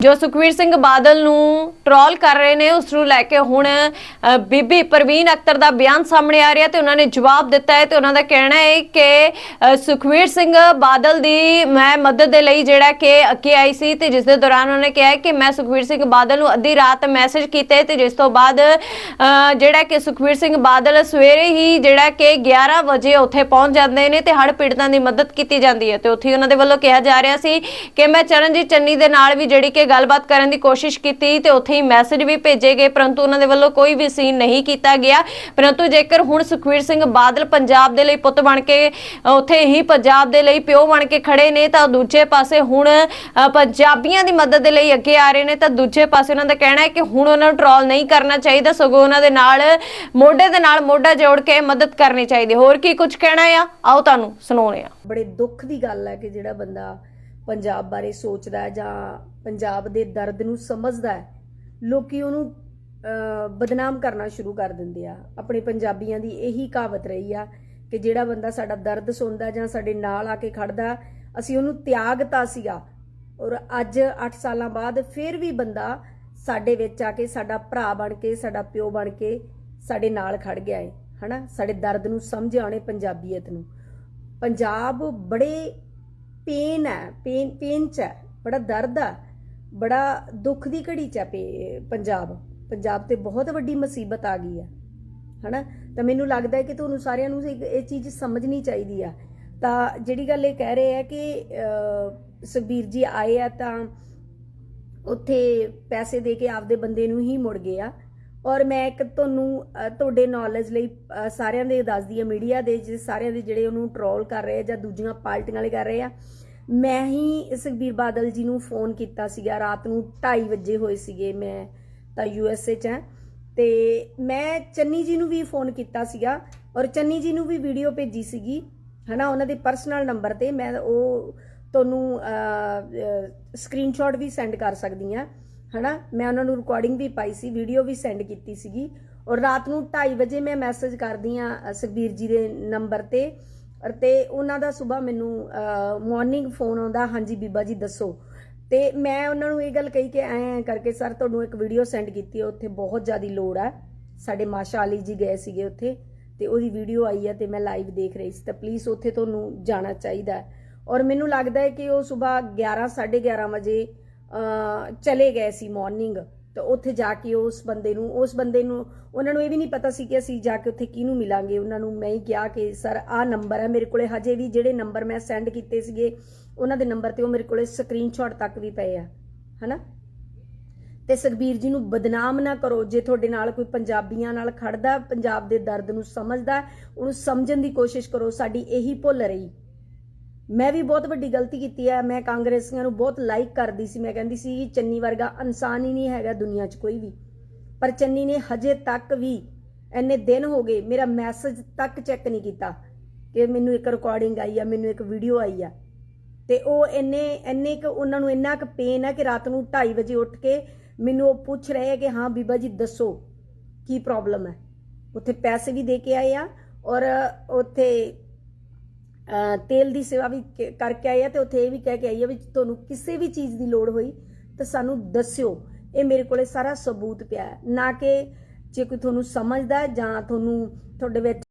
ਜੋ ਸੁਖਵੀਰ ਸਿੰਘ ਬਾਦਲ ਨੂੰ ਟਰੋਲ ਕਰ ਰਹੇ ਨੇ ਉਸ ਨੂੰ ਲੈ ਕੇ ਹੁਣ ਬੀਬੀ ਪ੍ਰਵੀਨ ਅਖਤਰ ਦਾ ਬਿਆਨ ਸਾਹਮਣੇ ਆ ਰਿਹਾ ਤੇ ਉਹਨਾਂ ਨੇ ਜਵਾਬ ਦਿੱਤਾ ਹੈ ਤੇ ਉਹਨਾਂ ਦਾ ਕਹਿਣਾ ਹੈ ਕਿ ਅ, ਸੁਖਵੀਰ ਸਿੰਘ ਬਾਦਲ ਦੀ ਮੈਂ ਮਦਦ ਦੇ ਲਈ ਜਿਹੜਾ ਕਿ ਅੱਗੇ ਆਈ ਸੀ ਤੇ ਜਿਸ ਦੇ ਦੌਰਾਨ ਉਹਨਾਂ ਨੇ ਕਿਹਾ ਕਿ ਮੈਂ ਸੁਖਵੀਰ ਸਿੰਘ ਬਾਦਲ ਨੂੰ ਅੱਧੀ ਰਾਤ ਮੈਸੇਜ ਕੀਤੇ ਤੇ ਜਿਸ ਤੋਂ ਬਾਅਦ ਜਿਹੜਾ ਕਿ ਸੁਖਵੀਰ ਸਿੰਘ ਬਾਦਲ ਸਵੇਰੇ ਹੀ ਜਿਹੜਾ ਕਿ 11 ਵਜੇ ਉੱਥੇ ਪਹੁੰਚ ਜਾਂਦੇ ਨੇ ਤੇ ਹੜ੍ਹ ਪੀੜਤਾਂ ਦੀ ਮਦਦ ਕੀਤੀ ਜਾਂਦੀ ਹੈ ਤੇ ਉੱਥੇ ਉਹਨਾਂ ਦੇ ਵੱਲੋਂ ਕਿਹਾ ਜਾ ਰਿਹਾ ਸੀ ਕਿ ਮੈਂ ਚਰਨਜੀਤ ਚੰਨੀ ਦੇ ਨਾਲ ਵੀ ਜਿਹੜੀ ਕਿ ਗੱਲਬਾਤ ਕਰਨ ਦੀ ਕੋਸ਼ਿਸ਼ ਕੀਤੀ ਤੇ ਉੱਥੇ ਹੀ ਮੈਸੇਜ ਵੀ ਭੇਜੇ ਗਏ, ਪਰੰਤੂ ਉਹਨਾਂ ਦੇ ਵੱਲੋਂ ਕੋਈ ਵੀ ਸੀਨ ਨਹੀਂ ਕੀਤਾ ਗਿਆ। ਪਰੰਤੂ ਜੇਕਰ ਹੁਣ ਸੁਖਵੀਰ ਸਿੰਘ ਬਾਦਲ ਪੰਜਾਬ ਦੇ ਲਈ ਪੁੱਤ ਬਣ ਕੇ ਉੱਥੇ ਹੀ ਪੰਜਾਬ ਦੇ ਲਈ ਪਿਓ ਬਣ ਕੇ ਖੜੇ ਨੇ, ਤਾਂ ਦੂਜੇ ਪਾਸੇ ਹੁਣ ਪੰਜਾਬੀਆਂ ਦੀ ਮਦਦ ਦੇ ਲਈ ਅੱਗੇ ਆ ਰਹੇ ਨੇ, ਤਾਂ ਦੂਜੇ ਪਾਸੇ ਉਹਨਾਂ ਦਾ ਕਹਿਣਾ ਹੈ ਕਿ ਹੁਣ ਉਹਨਾਂ ਨੂੰ ਟ੍ਰੋਲ ਨਹੀਂ ਕਰਨਾ ਚਾਹੀਦਾ, ਸਗੋਂ ਉਹਨਾਂ ਦੇ ਨਾਲ, ਮੋਢੇ ਦੇ ਨਾਲ ਮੋਢਾ ਜੋੜ ਕੇ ਮਦਦ ਕਰਨੀ ਚਾਹੀਦੀ ਹੋਰ ਕੀ ਕੁਝ ਕਹਿਣਾ ਆ? ਆਓ ਤੁਹਾਨੂੰ ਸੁਣਾਉਂਦੇ ਆ ਬੜੇ ਦੁੱਖ ਦੀ ਗੱਲ ਹੈ ਕਿ ਜਿਹੜਾ ਬੰਦਾ ਪੰਜਾਬ ਬਾਰੇ ਸੋਚਦਾ ਹੈ ਜਾਂ ਪੰਜਾਬ ਦੇ ਦਰਦ ਨੂੰ ਸਮਝਦਾ ਹੈ, ਲੋਕੀ ਉਹਨੂੰ ਬਦਨਾਮ ਕਰਨਾ ਸ਼ੁਰੂ ਕਰ ਦਿੰਦੇ ਆ। ਆਪਣੇ ਪੰਜਾਬੀਆਂ ਦੀ ਇਹੀ ਕਹਾਵਤ ਰਹੀ ਆ ਕਿ ਜਿਹੜਾ ਬੰਦਾ ਸਾਡਾ ਦਰਦ ਸੁਣਦਾ ਜਾਂ ਸਾਡੇ ਨਾਲ ਆ ਕੇ ਖੜਦਾ, ਅਸੀਂ ਉਹਨੂੰ ਤਿਆਗਤਾ ਸੀਗਾ। ਔਰ ਅੱਜ 8 ਸਾਲਾਂ ਬਾਅਦ ਫਿਰ ਵੀ ਬੰਦਾ ਸਾਡੇ ਵਿੱਚ ਆ ਕੇ ਸਾਡਾ ਭਰਾ ਬਣ ਕੇ, ਸਾਡਾ ਪਿਓ ਬਣ ਕੇ ਸਾਡੇ ਨਾਲ ਖੜ ਗਿਆ ਹੈ ਹਨਾ? ਸਾਡੇ ਦਰਦ ਨੂੰ ਸਮਝ ਆਉਣੇ ਪੰਜਾਬੀਅਤ ਨੂੰ। ਪੰਜਾਬ ਬੜੇ ਪੇਨ ਹੈ ਪੇਨ ਪੇਨ ਚ ਬੜਾ ਦਰਦ ਹੈ ਬੜਾ ਦੁੱਖ ਦੀ ਘੜੀ ਚ ਪੇ- ਪੰਜਾਬ ਪੰਜਾਬ ਤੇ ਬਹੁਤ ਵੱਡੀ ਮੁਸੀਬਤ ਆ ਗਈ ਹੈ ਹਨਾ? ਤਾਂ ਮੈਨੂੰ ਲੱਗਦਾ ਹੈ ਕਿ ਤੁਹਾਨੂੰ ਸਾਰਿਆਂ ਨੂੰ ਇਹ ਚੀਜ਼ ਸਮਝਣੀ ਚਾਹੀਦੀ ਆ। ਤਾਂ ਜਿਹੜੀ ਗੱਲ ਇਹ ਕਹਿ ਰਹੇ ਆ ਕਿ ਅਹ, ਸੁਖਬੀਰ ਜੀ ਆਏ ਆ ਤਾਂ ਉੱਥੇ ਪੈਸੇ ਦੇ ਕੇ ਆਪਦੇ ਬੰਦੇ ਨੂੰ ਹੀ ਮੁੜ ਗਏ ਆ। ਔਰ ਮੈਂ ਇੱਕ ਤੁਹਾਨੂੰ ਤੁਹਾਡੇ ਨੌਲੇਜ ਲਈ ਸਾਰਿਆਂ ਦੇ ਦੱਸਦੀ ਆ ਮੀਡੀਆ ਦੇ ਜਿਹੜੇ ਸਾਰਿਆਂ ਦੇ ਜਿਹੜੇ ਉਹਨੂੰ ਟਰੋਲ ਕਰ ਰਹੇ ਆ ਜਾਂ ਦੂਜੀਆਂ ਪਾਰਟੀਆਂ ਵਾਲੇ ਕਰ ਰਹੇ ਆ। ਮੈਂ ਹੀ ਸੁਖਬੀਰ ਬਾਦਲ ਜੀ ਨੂੰ ਫੋਨ ਕੀਤਾ ਸੀਗਾ, ਰਾਤ ਨੂੰ 2:30 ਵਜੇ ਹੋਏ ਸੀਗੇ, ਮੈਂ ਤਾਂ ਯੂਐਸਏ ਚ ਹਾਂ। ਤੇ ਮੈਂ ਚੰਨੀ ਜੀ ਨੂੰ ਵੀ ਫੋਨ ਕੀਤਾ ਸੀਗਾ ਔਰ ਚੰਨੀ ਜੀ ਨੂੰ ਵੀ ਵੀਡੀਓ ਭੇਜੀ ਸੀਗੀ, ਹਨਾ, ਉਹਨਾਂ ਦੇ ਪਰਸਨਲ ਨੰਬਰ ਤੇ। ਮੈਂ ਉਹ ਤੁਹਾਨੂੰ ਸਕਰੀਨਸ਼ਾਟ ਵੀ ਸੈਂਡ ਕਰ ਸਕਦੀ ਆ ਹਨਾ? ਮੈਂ ਉਹਨਾਂ ਨੂੰ ਰਿਕਾਰਡਿੰਗ ਵੀ ਪਾਈ ਸੀ ਵੀਡੀਓ ਵੀ ਸੈਂਡ ਕੀਤੀ ਸੀਗੀ। ਔਰ ਰਾਤ ਨੂੰ 2:30 ਵਜੇ ਮੈਂ ਮੈਸੇਜ ਕਰਦੀ ਆ ਸੁਖਬੀਰ ਜੀ ਦੇ ਨੰਬਰ ਤੇ। ਔਰ ਤੇ ਉਹਨਾਂ ਦਾ ਸਵੇਰ ਮੈਨੂੰ ਮਾਰਨਿੰਗ ਫੋਨ ਆਉਂਦਾ, ਹਾਂਜੀ ਬੀਬਾ ਜੀ ਦੱਸੋ। ਤੇ ਮੈਂ ਉਹਨਾਂ ਨੂੰ ਇਹ ਗੱਲ ਕਹੀ ਕਿ ਐਂ ਕਰਕੇ ਸਰ, ਤੁਹਾਨੂੰ ਇੱਕ ਵੀਡੀਓ ਸੈਂਡ ਕੀਤੀ ਹੈ ਉੱਥੇ ਬਹੁਤ ਜ਼ਿਆਦਾ ਲੋੜ ਹੈ ਸਾਡੇ ਮਾਸ਼ਾ ਅਲੀ ਜੀ ਗਏ ਸੀਗੇ ਉੱਥੇ ਤੇ ਉਹਦੀ ਵੀਡੀਓ ਆਈ ਹੈ ਤੇ ਮੈਂ ਲਾਈਵ ਦੇਖ ਰਹੀ ਸੀ। ਤਾਂ ਪਲੀਜ਼ ਉੱਥੇ ਤੁਹਾਨੂੰ ਜਾਣਾ ਚਾਹੀਦਾ। ਔਰ ਮੈਨੂੰ ਲੱਗਦਾ ਹੈ ਕਿ ਉਹ ਸਵੇਰ 11 11:30 ਵਜੇ ਚਲੇ ਗਏ ਸੀ ਮਾਰਨਿੰਗ ਤਾਂ ਉੱਥੇ ਜਾ ਕੇ ਉਸ ਬੰਦੇ ਨੂੰ, ਉਸ ਬੰਦੇ ਨੂੰ, ਉਹਨਾਂ ਨੂੰ ਇਹ ਵੀ ਨਹੀਂ ਪਤਾ ਸੀ ਕਿ ਅਸੀਂ ਜਾ ਕੇ ਉੱਥੇ ਕਿਹਨੂੰ ਮਿਲਾਂਗੇ। ਉਹਨਾਂ ਨੂੰ ਮੈਂ ਹੀ ਕਿਹਾ ਕਿ, ਸਰ, ਆਹ ਨੰਬਰ ਹੈ ਮੇਰੇ ਕੋਲੇ, ਹਜੇ ਵੀ ਜਿਹੜੇ ਨੰਬਰ ਮੈਂ ਸੈਂਡ ਕੀਤੇ ਸੀਗੇ, ਉਹਨਾਂ ਦੇ ਨੰਬਰ ਤੇ ਉਹ ਮੇਰੇ ਕੋਲੇ ਸਕਰੀਨਸ਼ਾਟ ਤੱਕ ਵੀ ਪਏ ਆ। ਹਨਾ? ਤੇ ਸੁਖਬੀਰ ਜੀ ਨੂੰ ਬਦਨਾਮ ਨਾ ਕਰੋ, ਜੇ ਤੁਹਾਡੇ ਨਾਲ ਕੋਈ ਪੰਜਾਬੀਆਂ ਨਾਲ ਖੜਦਾ, ਪੰਜਾਬ ਦੇ ਦਰਦ ਨੂੰ ਸਮਝਦਾ, ਉਹਨੂੰ ਸਮਝਣ ਦੀ ਕੋਸ਼ਿਸ਼ ਕਰੋ, ਸਾਡੀ ਇਹੀ ਭੁੱਲ ਰਹੀ। ਮੈਂ ਵੀ ਬਹੁਤ ਵੱਡੀ ਗਲਤੀ ਕੀਤੀ ਹੈ। ਮੈਂ ਕਾਂਗਰਸੀਆਂ ਨੂੰ ਬਹੁਤ ਲਾਈਕ ਕਰਦੀ ਸੀ। ਮੈਂ ਕਹਿੰਦੀ ਸੀ, ਚੰਨੀ ਵਰਗਾ ਇਨਸਾਨ ਹੀ ਨਹੀਂ ਹੈਗਾ ਦੁਨੀਆ 'ਚ ਕੋਈ ਵੀ। ਪਰ ਚੰਨੀ ਨੇ ਹਜੇ ਤੱਕ ਵੀ ਇੰਨੇ ਦਿਨ ਹੋ ਗਏ ਮੇਰਾ ਮੈਸੇਜ ਤੱਕ ਚੈੱਕ ਨਹੀਂ ਕੀਤਾ ਕਿ ਮੈਨੂੰ ਇੱਕ ਰਿਕਾਰਡਿੰਗ ਆਈ ਆ, ਮੈਨੂੰ ਇੱਕ ਵੀਡੀਓ ਆਈ ਆ। ਤੇ ਉਹ ਇੰਨੇ ਇੰਨੇ ਕੁ ਉਹਨਾਂ ਨੂੰ ਇੰਨਾ ਕੁ ਪੇਨ ਹੈ ਕਿ ਰਾਤ ਨੂੰ 2:30 ਵਜੇ ਉੱਠ ਕੇ ਮੈਨੂੰ ਉਹ ਪੁੱਛ ਰਹੇ ਆ ਕਿ ਹਾਂ ਬੀਬਾ ਜੀ ਦੱਸੋ ਕੀ ਪ੍ਰੋਬਲਮ ਹੈ। ਉੱਥੇ ਪੈਸੇ ਵੀ ਦੇ ਕੇ ਆਏ ਆ ਔਰ ਉੱਥੇ ਤੇਲ ਦੀ ਸੇਵਾ ਵੀ ਕਰਕੇ ਆਏ ਆ ਤੇ ਉੱਥੇ ਇਹ ਵੀ ਕਹਿ ਕੇ ਆਈ ਆ ਵੀ ਤੁਹਾਨੂੰ ਕਿਸੇ ਵੀ ਚੀਜ਼ ਦੀ ਲੋੜ ਹੋਈ ਤਾਂ ਸਾਨੂੰ ਦੱਸਿਓ। ਇਹ ਮੇਰੇ ਕੋਲੇ ਸਾਰਾ ਸਬੂਤ ਪਿਆ ਨਾ ਕਿ ਜੇ ਕੋਈ ਤੁਹਾਨੂੰ ਸਮਝਦਾ ਜਾਂ ਤੁਹਾਨੂੰ ਤੁਹਾਡੇ ਵਿੱਚ